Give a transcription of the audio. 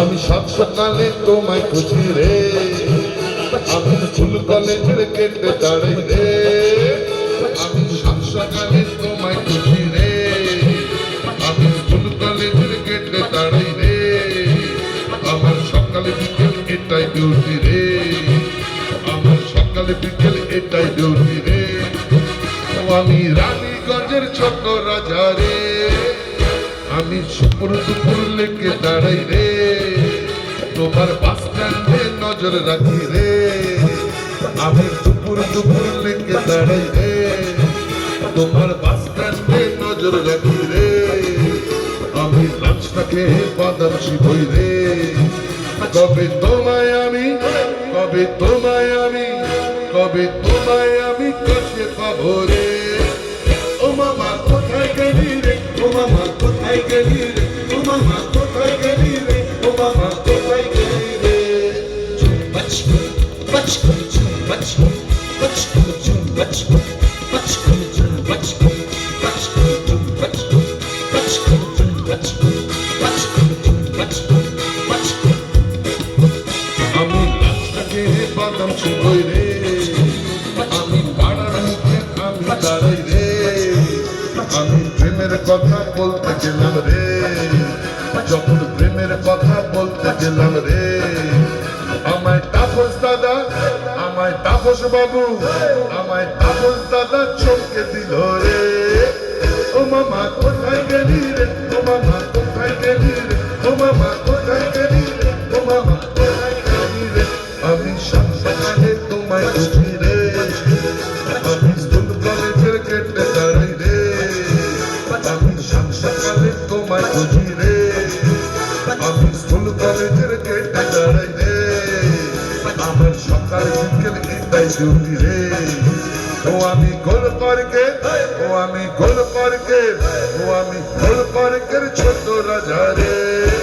আমি সাত সকালে তোমায় খুঁজি রে। আমি ফুল কলেজের কেটে দাঁড়াই রে। আমি সাত সকালে তোমায় খুঁজি রে। আমি ফুল কলেজের কেটে দাঁড়াই রে। আমার সকালে বিকেল এটাই ডিউটি রে। আমার সকালে বিকেল রানীগঞ্জের ছোট রাজা রে। আমি সুপুর দুপুর লেকে দাঁড়াই রে। তোমার বাস স্ট্যান্ডে নজর রাখি রে। আমি দুপুর দুপুর লেকে দাঁড়াই রে। তোমার বাস স্ট্যান্ডে নজর রাখি রে। আমি লাঞ্চটাকে বাদাম শিবই রে। কবে তোমায় আমি, কবে তোমায় আমি, কবে তোমায় আমি কাছে পাবো রে মামা কোথায় গেলি রে ও মামা কোথায় গেলি রে ও মামা কোথায় গেলি রে আমি রাস্তাকে বাদাম শুকোই রে আমি পাড়ার মুখে আমি দাঁড়াই রে আমি প্রেমের কথা বলতে গেলাম রে। যখন প্রেমের কথা বলতে গেলাম রে। আমায় তাপস দাদা, আমায় তাপস বাবু, আমায় তাপস দাদা চমকে দিল রে। ও মামা, কোথায় গেলি রে? ও মামা, কোথায় গেলি রে? ও মামা, কোথায় গেলি রে? ও মামা, কোথায় গেলি রে? আমি সকালে তোমায় খুঁজি আমার সকাল বিকেল এটাই ও আমি গোল পার্কে, ও আমি গোল পার্কে, ও আমি গোল পার্কের ছোট রাজা রে।